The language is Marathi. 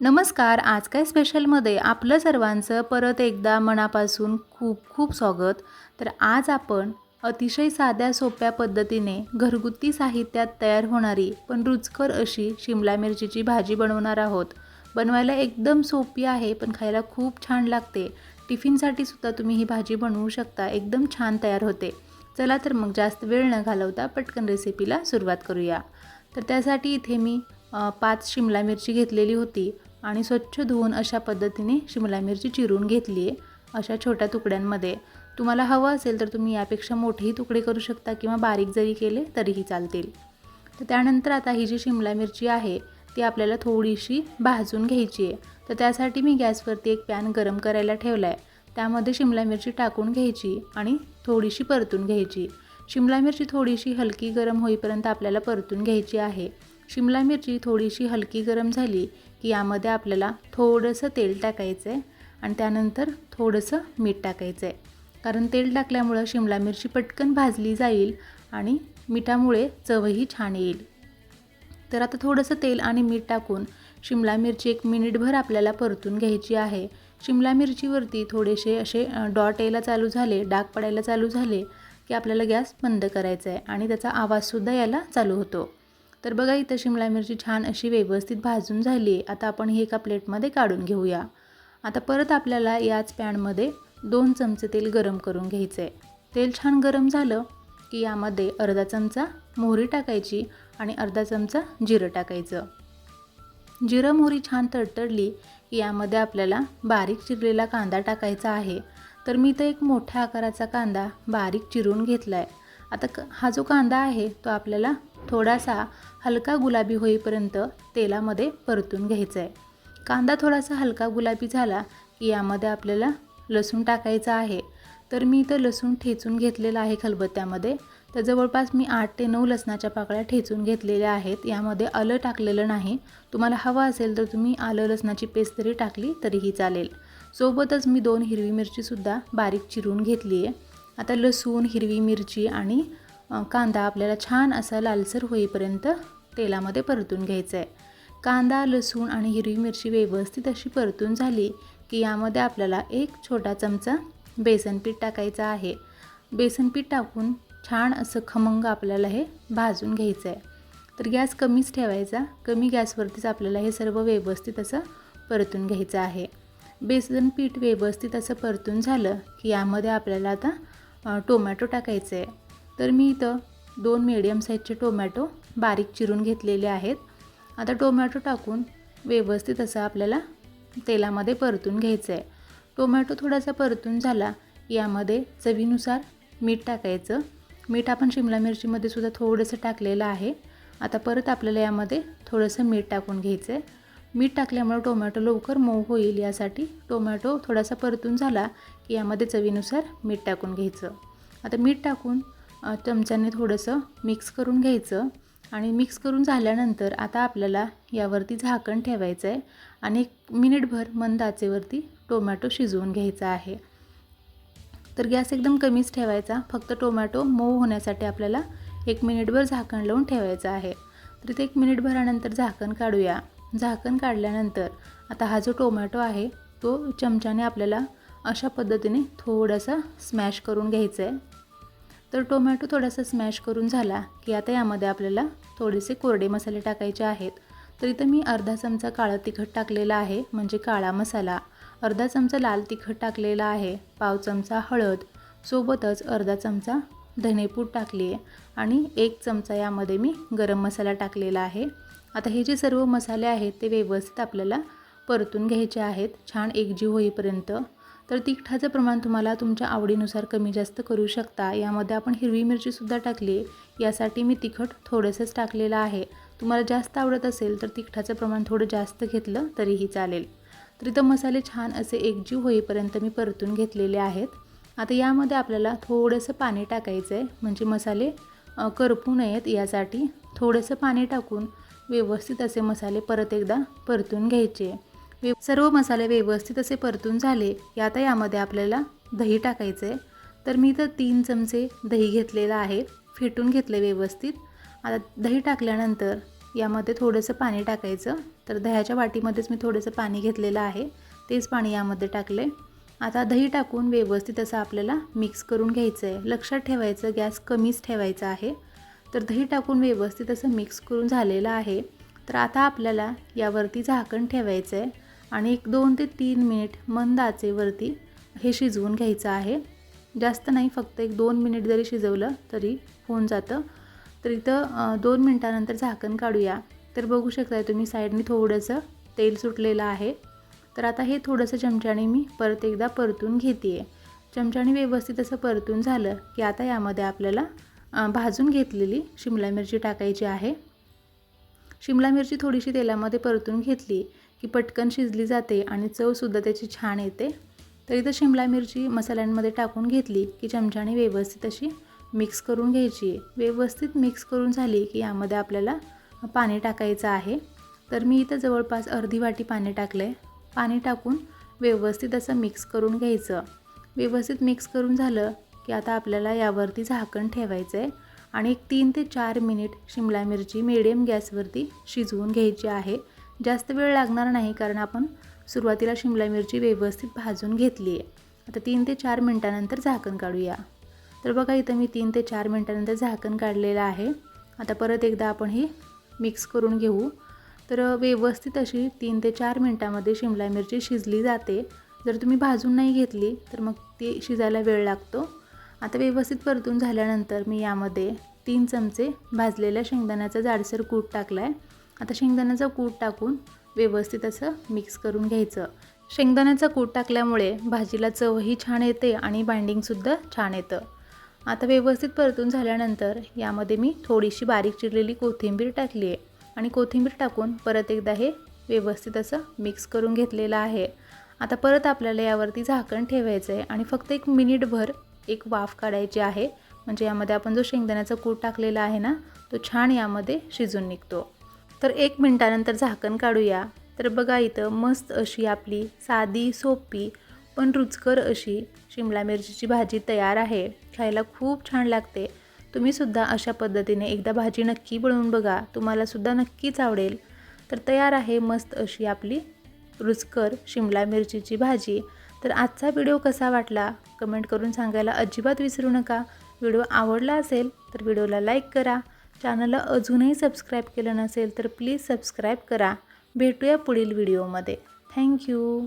नमस्कार आज काय स्पेशलमध्ये आपलं सर्वांचं परत एकदा मनापासून खूप खूप स्वागत. तर आज आपण अतिशय साध्या सोप्या पद्धतीने घरगुती साहित्यात तयार होणारी पण रुचकर अशी शिमला मिरचीची भाजी बनवणार आहोत. बनवायला एकदम सोपी आहे पण खायला खूप छान लागते. टिफिनसाठी सुद्धा तुम्ही ही भाजी बनवू शकता एकदम छान तयार होते. चला तर मग जास्त वेळ न घालवता पटकन रेसिपीला सुरुवात करूया. तर त्यासाठी इथे मी पाच शिमला मिरची घेतलेली होती. आणि स्वच्छ धुवून अशा पद्धतीने शिमला मिरची चिरून घेतली आहे अशा छोट्या तुकड्यांमध्ये. तुम्हाला हवं असेल तर तुम्ही यापेक्षा मोठेही तुकडे करू शकता किंवा बारीक जरी केले तरीही चालतील. तर त्यानंतर आता ही जी शिमला मिरची आहे ती आपल्याला थोडीशी भाजून घ्यायची आहे. तर त्यासाठी मी गॅसवरती एक पॅन गरम करायला ठेवला आहे त्यामध्ये शिमला मिरची टाकून घ्यायची आणि थोडीशी परतून घ्यायची. शिमला मिरची थोडीशी हलकी गरम होईपर्यंत आपल्याला परतून घ्यायची आहे. शिमला मिरची थोडीशी हलकी गरम झाली की यामध्ये आपल्याला थोडंसं तेल टाकायचं आहे आणि त्यानंतर थोडंसं मीठ टाकायचं आहे कारण तेल टाकल्यामुळं शिमला मिरची पटकन भाजली जाईल आणि मिठामुळे चवही छान येईल. तर आता थोडंसं तेल आणि मीठ टाकून शिमला मिरची एक मिनिटभर आपल्याला परतून घ्यायची आहे. शिमला मिरचीवरती थोडेसे असे डॉट यायला चालू झाले डाग पडायला चालू झाले की आपल्याला गॅस बंद करायचा आहे आणि त्याचा आवाजसुद्धा यायला चालू होतो. तर बघा इथं शिमला मिरची छान अशी व्यवस्थित भाजून झाली आहे. आता आपण ही एका प्लेटमध्ये काढून घेऊया. आता परत आपल्याला याच पॅनमध्ये दोन चमचे तेल गरम करून घ्यायचं आहे तेल छान गरम झालं की यामध्ये अर्धा चमचा मोहरी टाकायची आणि अर्धा चमचा जिरं टाकायचं. जिरं मोहरी छान तडतडली की यामध्ये आपल्याला बारीक चिरलेला कांदा टाकायचा आहे. तर मी तर एक मोठ्या आकाराचा कांदा बारीक चिरून घेतला आहे आता क हा जो कांदा आहे तो आपल्याला थोडासा हलका गुलाबी होईपर्यंत तेलामध्ये परतून घ्यायचा आहे कांदा थोडासा हलका गुलाबी झाला की यामध्ये आपल्याला लसूण टाकायचा आहे. तर मी इथं लसूण ठेचून घेतलेला आहे खलबत्त्यामध्ये. तर जवळपास मी आठ ते नऊ लसणाच्या पाकळ्या ठेचून घेतलेल्या आहेत. यामध्ये आलं टाकलेलं नाही. तुम्हाला हवं असेल तर तुम्ही आलं लसणाची पेस्ट जरी टाकली तरीही चालेल. सोबतच मी दोन हिरवी मिरचीसुद्धा बारीक चिरून घेतली आहे आता लसूण हिरवी मिरची आणि कांदा आपल्याला छान असा लालसर होईपर्यंत तेलामध्ये परतून घ्यायचं आहे कांदा लसूण आणि हिरवी मिरची व्यवस्थित अशी परतून झाली की यामध्ये आपल्याला एक छोटा चमचा बेसन पीठ टाकायचं आहे. बेसन पीठ टाकून छान असं खमंग आपल्याला हे भाजून घ्यायचं आहे तर गॅस कमीच ठेवायचा. कमी गॅसवरतीच आपल्याला हे सर्व व्यवस्थित असं परतून घ्यायचं आहे. बेसन पीठ व्यवस्थित असं परतून झालं की यामध्ये आपल्याला आता टोमॅटो टाकायचं आहे तर मी इथं दोन मीडियम साईजचे टोमॅटो बारीक चिरून घेतलेले आहेत. आता टोमॅटो टाकून व्यवस्थित असं आपल्याला तेलामध्ये परतून घ्यायचं आहे टोमॅटो थोडासा परतून झाला यामध्ये चवीनुसार मीठ टाकायचं. मीठ आपण शिमला मिरचीमध्ये सुद्धा थोडंसं टाकलेलं आहे. आता परत आपल्याला यामध्ये थोडंसं मीठ टाकून घ्यायचं आहे मीठ टाकल्यामुळे टोमॅटो लवकर मऊ होईल यासाठी टोमॅटो थोडासा परतून झाला की यामध्ये चवीनुसार मीठ टाकून घ्यायचं. आता मीठ टाकून चमच्याने थोडंसं मिक्स करून घ्यायचं. आणि मिक्स करून झाल्यानंतर आता आपल्याला यावरती झाकण ठेवायचं आहे आणि एक मिनिटभर मंद आचेवरती टोमॅटो शिजवून घ्यायचा आहे. तर गॅस एकदम कमीच ठेवायचा. फक्त टोमॅटो मऊ होण्यासाठी आपल्याला एक मिनिटभर झाकण लावून ठेवायचं आहे. तर ते एक मिनिटभरानंतर झाकण काढूया. झाकण काढल्यानंतर आता हा जो टोमॅटो आहे तो चमच्याने आपल्याला अशा पद्धतीने थोडासा स्मॅश करून घ्यायचा आहे तर टोमॅटो थोडासा स्मॅश करून झाला की आता यामध्ये आपल्याला थोडेसे कोरडे मसाले टाकायचे आहेत. तर इथं मी अर्धा चमचा काळं तिखट टाकलेला आहे म्हणजे काळा मसाला. अर्धा चमचा लाल तिखट टाकलेला आहे पाव चमचा हळद. सोबतच अर्धा चमचा धनेपूड टाकली आहे आणि एक चमचा यामध्ये मी गरम मसाला टाकलेला आहे. आता हे जे सर्व मसाले आहेत ते व्यवस्थित आपल्याला परतून घ्यायचे आहेत. छान एकजीव होईपर्यंत. तर तिखटाचं प्रमाण तुम्हाला तुमच्या आवडीनुसार कमी जास्त करू शकता. यामध्ये आपण हिरवी मिरचीसुद्धा टाकली आहे. यासाठी मी तिखट थोडंसंच टाकलेलं आहे. तुम्हाला जास्त आवडत असेल तर तिखटाचं प्रमाण थोडं जास्त घेतलं तरीही चालेल. तर इथं मसाले छान असे एकजीव होईपर्यंत मी परतून घेतलेले आहेत. आता यामध्ये आपल्याला थोडंसं पाणी टाकायचं आहे. म्हणजे मसाले करपू नयेत यासाठी. थोडंसं पाणी टाकून व्यवस्थित असे मसाले परत एकदा परतून घ्यायचे. वे सर्व मसाले व्यवस्थित असे परतून झाले की आता यामध्ये आपल्याला दही टाकायचं आहे तर मी तर तीन चमचे दही घेतलेलं आहे फेटून घेतले व्यवस्थित. आता दही टाकल्यानंतर यामध्ये थोडंसं पाणी टाकायचं. तर दह्याच्या वाटीमध्येच मी थोडंसं पाणी घेतलेलं आहे तेच पाणी यामध्ये टाकले आता दही टाकून व्यवस्थित असं आपल्याला मिक्स करून घ्यायचं आहे लक्षात ठेवायचं गॅस कमीच ठेवायचा आहे. तर दही टाकून व्यवस्थित असं मिक्स करून झालेलं आहे. तर आता आपल्याला यावरती झाकण ठेवायचं आहे आणि एक दोन ते तीन मिनिट मंद आचेवरती हे शिजवून घ्यायचं आहे. जास्त नाही फक्त एक दोन मिनिट जरी शिजवलं तरी होऊन जातं. तर इथं दोन मिनटानंतर झाकण काढूया. तर बघू शकताय तुम्ही साईडने थोडंसं तेल सुटलेलं आहे. तर आता हे थोडंसं चमच्याने मी परत एकदा परतून घेते आहे चमच्याने व्यवस्थित असं परतून झालं की आता यामध्ये आपल्याला भाजून घेतलेली शिमला मिरची टाकायची आहे. शिमला मिरची थोडीशी तेलामध्ये परतून घेतली. की पटकन शिजली जाते आणि चवसुद्धा त्याची छान येते. तर इथं शिमला मिरची मसाल्यांमध्ये टाकून घेतली की चमच्याने व्यवस्थित अशी मिक्स करून घ्यायची. आहे व्यवस्थित मिक्स करून झाली की यामध्ये आपल्याला पाणी टाकायचं आहे. तर मी इथं जवळपास अर्धी वाटी पाणी टाकलं आहे पाणी टाकून व्यवस्थित असं मिक्स करून घ्यायचं. व्यवस्थित मिक्स करून झालं की आता आपल्याला यावरती झाकण ठेवायचं आहे आणि एक तीन ते चार मिनिट शिमला मिरची मिडियम गॅसवरती शिजवून घ्यायची आहे. जास्त वेळ लागणार नाही कारण आपण सुरुवातीला शिमला मिरची व्यवस्थित भाजून घेतली आहे. आता तीन ते चार मिनटानंतर झाकण काढूया. तर बघा इथं मी तीन ते चार मिनटानंतर झाकण काढलेलं आहे. आता परत एकदा आपण हे मिक्स करून घेऊ. तर व्यवस्थित अशी तीन ते चार मिनटामध्ये शिमला मिरची शिजली जाते. जर तुम्ही भाजून नाही घेतली तर मग ती शिजायला वेळ लागतो. आता व्यवस्थित परतून झाल्यानंतर मी यामध्ये तीन चमचे भाजलेल्या शेंगदाण्याचा जाडसर कूट टाकला आहे आता शेंगदाण्याचा कूट टाकून व्यवस्थित असं मिक्स करून घ्यायचं. शेंगदाण्याचा कूट टाकल्यामुळे भाजीला चवही छान येते आणि बाइंडिंगसुद्धा छान येतं. आता व्यवस्थित परतून झाल्यानंतर यामध्ये मी थोडीशी बारीक चिरलेली कोथिंबीर टाकली आहे आणि कोथिंबीर टाकून परत एकदा हे व्यवस्थित असं मिक्स करून घेतलेलं आहे. आता परत आपल्याला यावरती झाकण ठेवायचं आहे आणि फक्त एक मिनिटभर एक वाफ काढायची आहे. म्हणजे यामध्ये आपण जो शेंगदाण्याचा कूट टाकलेला आहे ना तो छान यामध्ये शिजून निघतो. तर एक मिनटानंतर झाकण काढूया. तर बघा इथं मस्त अशी आपली साधी सोपी पण रुचकर अशी शिमला मिरचीची भाजी तयार आहे. खायला खूप छान लागते. तुम्हीसुद्धा अशा पद्धतीने एकदा भाजी नक्की बनवून बघा. तुम्हालासुद्धा नक्कीच आवडेल. तर तयार आहे मस्त अशी आपली रुचकर शिमला मिरचीची भाजी. तर आजचा व्हिडिओ कसा वाटला? कमेंट करून सांगायला अजिबात विसरू नका. व्हिडिओ आवडला असेल तर व्हिडिओला लाईक करा. चॅनलला अजूनही सबस्क्राईब केलं नसेल तर प्लीज सबस्क्राईब करा. भेटूया पुढील व्हिडिओमध्ये. थँक्यू.